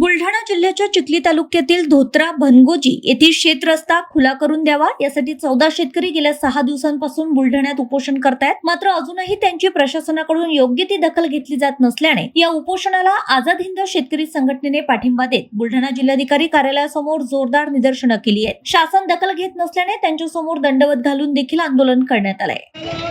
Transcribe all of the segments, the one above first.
बुलढाणा जिल्ह्याच्या चिखली तालुक्यातील धोत्रा भनगोजी येथील शेत रस्ता खुला करून द्यावा. यासाठी चौदा शेतकरी गेल्या सहा दिवसांपासून बुलढाण्यात उपोषण करतायत. मात्र अजूनही त्यांची प्रशासनाकडून योग्य ती दखल घेतली जात नसल्याने या उपोषणाला आझाद हिंद शेतकरी संघटनेने पाठिंबा देत बुलढाणा जिल्हाधिकारी कार्यालयासमोर जोरदार निदर्शनं केली आहेत. शासन दखल घेत नसल्याने त्यांच्यासमोर दंडवत घालून देखील आंदोलन करण्यात आलंय.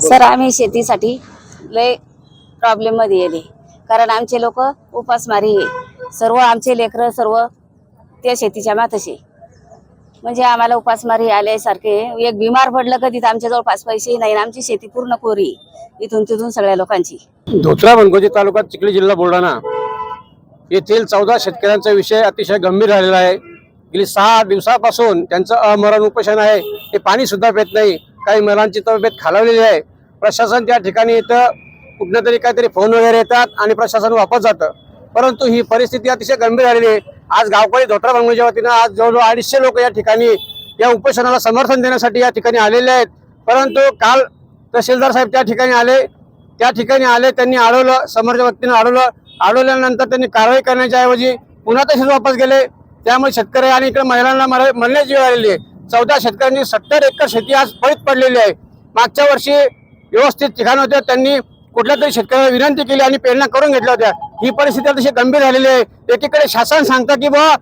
सर आम्ही शेतीसाठी लय प्रॉब्लेममध्ये येले कारण आमचे लोक उपासमारी आहे. सर्व आमचे लेकरं सर्व त्या शेतीच्या मातशी म्हणजे आम्हाला उपासमारी आल्यासारखे. एक बिमार पडलं का तिथं आमच्याजवळ पाच पैसे नाही आमची शेती पूर्ण कोरी इथून तिथून सगळ्या लोकांची. धोत्रा बनगोजी तालुका चिखली जिल्हा बुलढाणा येथील चौदा शेतकऱ्यांचा विषय अतिशय गंभीर झालेला आहे. गेली सहा दिवसापासून त्यांचं अमरण उपोषण आहे. ते पाणी सुद्धा पेत नाही. काही मरांची तब्येत खालावलेली आहे. प्रशासन त्या ठिकाणी इथं कुठलं तरी काहीतरी फोन वगैरे येतात आणि प्रशासन वापस जातं. परंतु ही परिस्थिती अतिशय गंभीर झालेली आहे. आज गावकरी धोत्रा बनगोजीच्या वतीनं आज जवळजवळ अडीचशे लोक या ठिकाणी या उपोषणाला समर्थन देण्यासाठी या ठिकाणी आलेले आहेत. परंतु काल तहसीलदार साहेब त्या ठिकाणी आले. त्या ठिकाणी आले त्यांनी अडवलं समोरच्या व्यक्तीने अडवलं अडवल्यानंतर त्यांनी कारवाई करण्याच्या ऐवजी पुन्हा तसेच वापस गेले. त्यामुळे शेतकरी आणि इकडे महिलांना मर- मरण्याची वेळ आलेली आहे. चौदा शेतकऱ्यांची सत्तर एकर शेती आज पळीत पडलेली आहे. मागच्या वर्षी व्यवस्थित ठिकाण होते. त्यांनी कुठल्या तरी शेतकऱ्याला विनंती केली आणि पेरण्या करून घेतल्या होत्या. ही परिस्थिती अतिशय गंभीर झालेली आहे. एकीकडे शासन सांगतं की बुवा